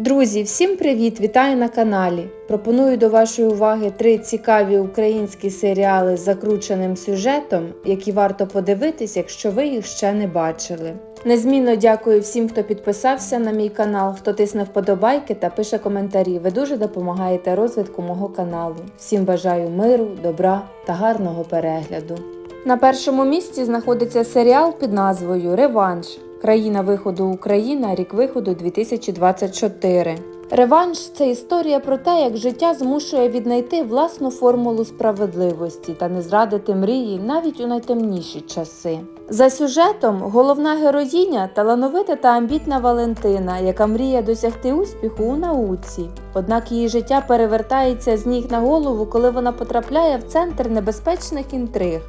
Друзі, всім привіт! Вітаю на каналі. Пропоную до вашої уваги три цікаві українські серіали з закрученим сюжетом, які варто подивитись, якщо ви їх ще не бачили. Незмінно дякую всім, хто підписався на мій канал, хто тисне вподобайки та пише коментарі. Ви дуже допомагаєте розвитку мого каналу. Всім бажаю миру, добра та гарного перегляду. На першому місці знаходиться серіал під назвою Реванш. Країна виходу Україна, рік виходу 2024. Реванш це історія про те, як життя змушує віднайти власну формулу справедливості та не зрадити мрії навіть у найтемніші часи. За сюжетом головна героїня талановита та амбітна Валентина, яка мріє досягти успіху у науці. Однак її життя перевертається з ніг на голову, коли вона потрапляє в центр небезпечних інтриг.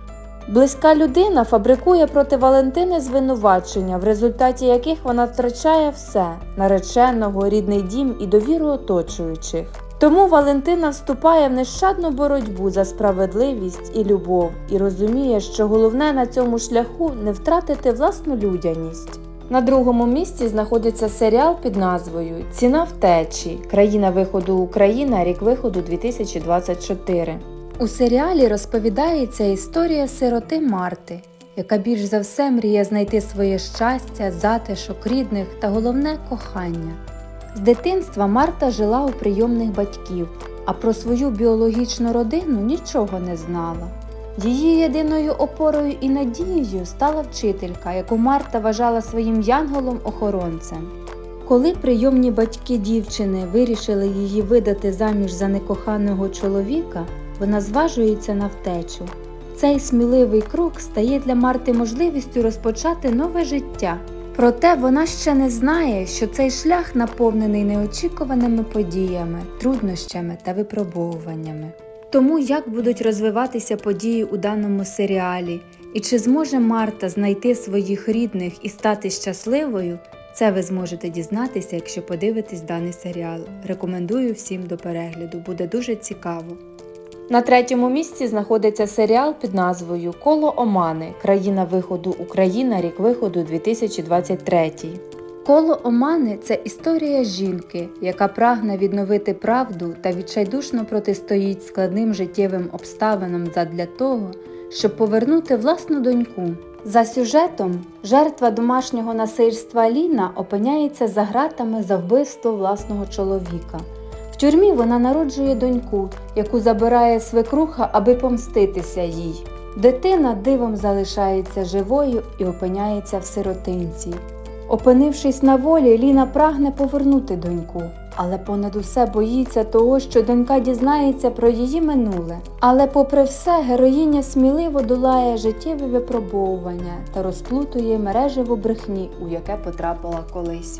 Близька людина фабрикує проти Валентини звинувачення, в результаті яких вона втрачає все нареченого, рідний дім і довіру оточуючих. Тому Валентина вступає в нещадну боротьбу за справедливість і любов і розуміє, що головне на цьому шляху не втратити власну людяність. На другому місці знаходиться серіал під назвою Ціна втечі. Країна виходу Україна, рік виходу 2024. У серіалі розповідається історія сироти Марти, яка більш за все мріє знайти своє щастя, затишок рідних та головне кохання. З дитинства Марта жила у прийомних батьків, а про свою біологічну родину нічого не знала. Її єдиною опорою і надією стала вчителька, яку Марта вважала своїм янголом-охоронцем. Коли прийомні батьки дівчини вирішили її видати заміж за некоханого чоловіка, вона зважується на втечу. Цей сміливий крок стає для Марти можливістю розпочати нове життя. Проте вона ще не знає, що цей шлях наповнений неочікуваними подіями, труднощами та випробовуваннями. Тому як будуть розвиватися події у даному серіалі, і чи зможе Марта знайти своїх рідних і стати щасливою, це ви зможете дізнатися, якщо подивитесь даний серіал. Рекомендую всім до перегляду, буде дуже цікаво. На третьому місці знаходиться серіал під назвою Коло Омани. Країна виходу Україна, рік виходу 2023. Коло Омани це історія жінки, яка прагне відновити правду та відчайдушно протистоїть складним життєвим обставинам задля того, щоб повернути власну доньку. За сюжетом, жертва домашнього насильства Ліна опиняється за ґратами за вбивство власного чоловіка. Тюрмі вона народжує доньку, яку забирає свекруха, аби помститися їй. Дитина дивом залишається живою і опиняється в сиротинці. Опинившись на волі, Ліна прагне повернути доньку, але понад усе боїться того, що донька дізнається про її минуле. Але, попри все, героїня сміливо долає життєві випробовування та розплутує мережево брехні, у яке потрапила колись.